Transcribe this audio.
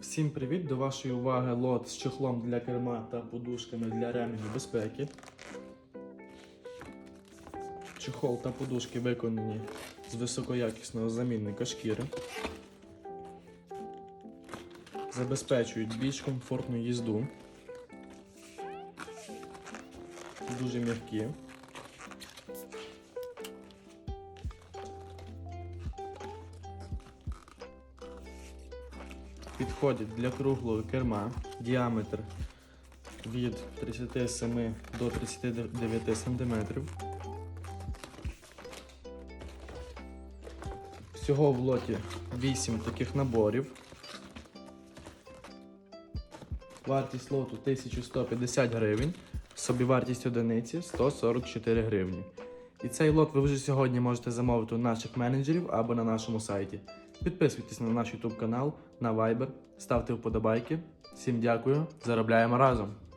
Всім привіт! До вашої уваги лот з чехлом для керма та подушками для ременів безпеки. Чехол та подушки виконані з високоякісного замінника шкіри. Забезпечують більш комфортну їзду. Дуже м'які. Підходять для круглого керма. Діаметр від 37 до 39 см. Всього в лоті 8 таких наборів. Вартість лоту 1150 гривень. Собівартість одиниці 144 гривні. І цей лот ви вже сьогодні можете замовити у наших менеджерів або на нашому сайті. Підписуйтесь на наш YouTube канал, на Viber, ставте вподобайки. Всім дякую, заробляємо разом!